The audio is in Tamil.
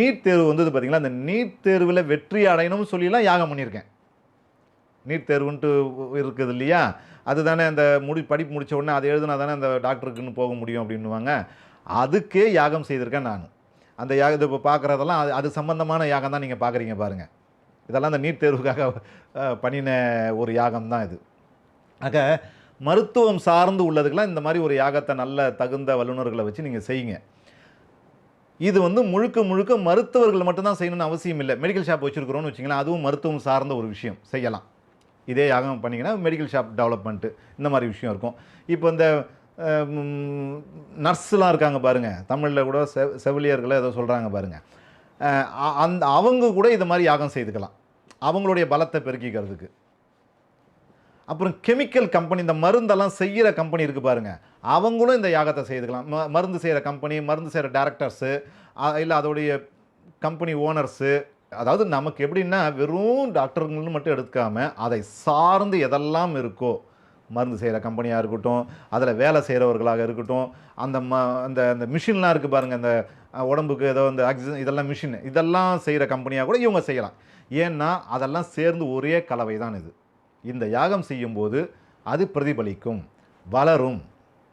நீட் தேர்வு வந்தது பார்த்தீங்களா அந்த நீட் தேர்வில் வெற்றி அடையணும்னு சொல்லிலாம் யாகம் பண்ணியிருக்கேன். நீட் தேர்வுன்ட்டு இருக்குது இல்லையா? அதுதானே அந்த முடி படிப்பு முடித்த உடனே அதை எழுதுனா தானே அந்த டாக்டருக்குன்னு போக முடியும் அப்படின்னுவாங்க. அதுக்கே யாகம் செய்திருக்கேன் நான். அந்த யாகத்தை இப்போ பார்க்குறதெல்லாம் அது அது சம்மந்தமான யாகம் தான் நீங்கள் பார்க்குறீங்க பாருங்கள் இதெல்லாம் அந்த நீட் தேர்வுக்காக பண்ணின ஒரு யாகம் தான் இது. ஆக மருத்துவம் சார்ந்து உள்ளதுக்கெல்லாம் இந்த மாதிரி ஒரு யாகத்தை நல்ல தகுந்த வல்லுநர்களை வச்சு நீங்கள் செய்யுங்க. இது வந்து முழுக்க முழுக்க மருத்துவர்கள் மட்டும்தான் செய்யணும்னு அவசியம் இல்லை. மெடிக்கல் ஷாப் வச்சுருக்கிறோன்னு வச்சிங்களேன் அதுவும் மருத்துவம் சார்ந்த ஒரு விஷயம். செய்யலாம். இதே யாகம் பண்ணிங்கன்னா மெடிக்கல் ஷாப் டெவலப்மெண்ட்டு இந்த மாதிரி விஷயம் இருக்கும். இப்போ இந்த நர்ஸ்லாம் இருக்காங்க பாருங்கள் தமிழில் கூட செ செவிலியர்களை ஏதோ சொல்கிறாங்க பாருங்கள் அந்த அவங்க கூட இது மாதிரி யாகம் செய்துக்கலாம். அவங்களுடைய பலத்தை பெருக்கிக்கிறதுக்கு. அப்புறம் கெமிக்கல் கம்பெனி இந்த மருந்தெல்லாம் செய்கிற கம்பெனி இருக்குது பாருங்கள் அவங்களும் இந்த யாகத்தை செய்துக்கலாம். ம மருந்து செய்கிற கம்பெனி மருந்து செய்கிற டேரக்டர்ஸு இல்லை அதோடைய கம்பெனி ஓனர்ஸு அதாவது நமக்கு எப்படின்னா வெறும் டாக்டருங்கள்னு மட்டும் எடுத்துக்காமல் அதை சார்ந்து எதெல்லாம் இருக்கோ மருந்து செய்கிற கம்பெனியாக இருக்கட்டும் அதில் வேலை செய்கிறவர்களாக இருக்கட்டும் அந்த ம அந்த அந்த மிஷின்லாம் இருக்குது பாருங்கள் அந்த உடம்புக்கு ஏதோ இந்த ஆக்சிஜன் இதெல்லாம் மிஷின் இதெல்லாம் செய்கிற கம்பெனியாக கூட இவங்க செய்யலாம். ஏன்னா அதெல்லாம் சேர்ந்து ஒரே கலவை தான் இது. இந்த யாகம் செய்யும்போது அது பிரதிபலிக்கும். வளரும்.